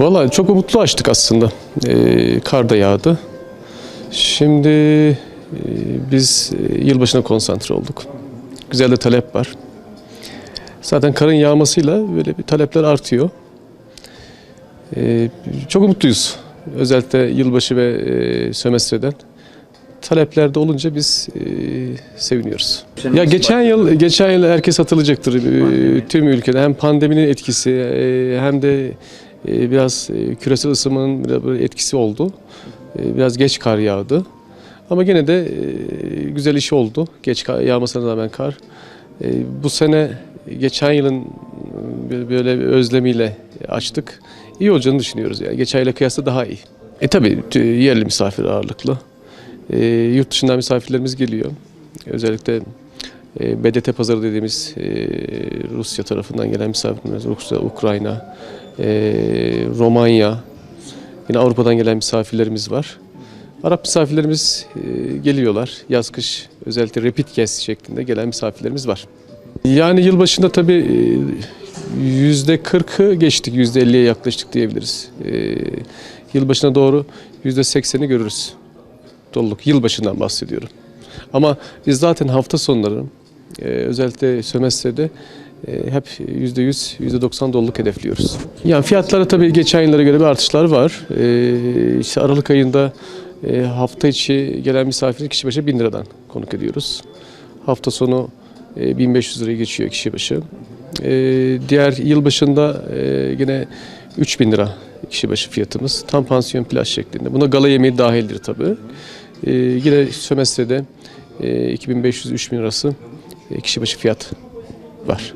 Valla çok umutlu açtık aslında. Ee, kar da yağdı. Şimdi e, biz e, yılbaşına konsantre olduk. Güzel de talep var. Zaten karın yağmasıyla böyle bir talepler artıyor. Ee, çok umutluyuz. Özellikle yılbaşı ve e, sömestreden. Talepler de olunca biz e, seviniyoruz. Ya geçen yıl geçen yıl herkes hatırlayacaktır e, tüm ülkede hem pandeminin etkisi e, hem de e, biraz e, küresel ısınmanın biraz etkisi oldu. E, Biraz geç kar yağdı. Ama gene de e, güzel iş oldu. Geç yağmasına rağmen kar. E, Bu sene geçen yılın e, böyle bir özlemiyle açtık. İyi olacağını düşünüyoruz yani. Geçen yıla kıyasla daha iyi. E tabii t- yerli misafir ağırlıklı. E, yurt dışından misafirlerimiz geliyor. Özellikle e, BDT pazarı dediğimiz e, Rusya tarafından gelen misafirlerimiz, Rusya, Ukrayna, e, Romanya, yine Avrupa'dan gelen misafirlerimiz var. Arap misafirlerimiz e, geliyorlar. Yaz kış özellikle repeat guest şeklinde gelen misafirlerimiz var. Yani yılbaşında tabii e, yüzde kırkı geçtik, yüzde elliye yaklaştık diyebiliriz. E, Yılbaşına doğru yüzde sekseni görürüz. Doluluk, yılbaşından bahsediyorum. Ama biz zaten hafta sonları e, özellikle sömestrede hep yüzde yüz, yüzde doksan doluluk hedefliyoruz. Yani fiyatlara tabii geçen yıllara göre bir artışlar var. E, işte Aralık ayında e, hafta içi gelen misafiri kişi başı 1000 liradan konuk ediyoruz. Hafta sonu e, 1500 liraya geçiyor kişi başı. E, diğer yılbaşında e, yine 3000 lira kişi başı fiyatımız. Tam pansiyon plaj şeklinde. Buna gala yemeği dahildir tabii. E, yine sömestrede e, 2500-3000 arası e, kişi başı fiyat var.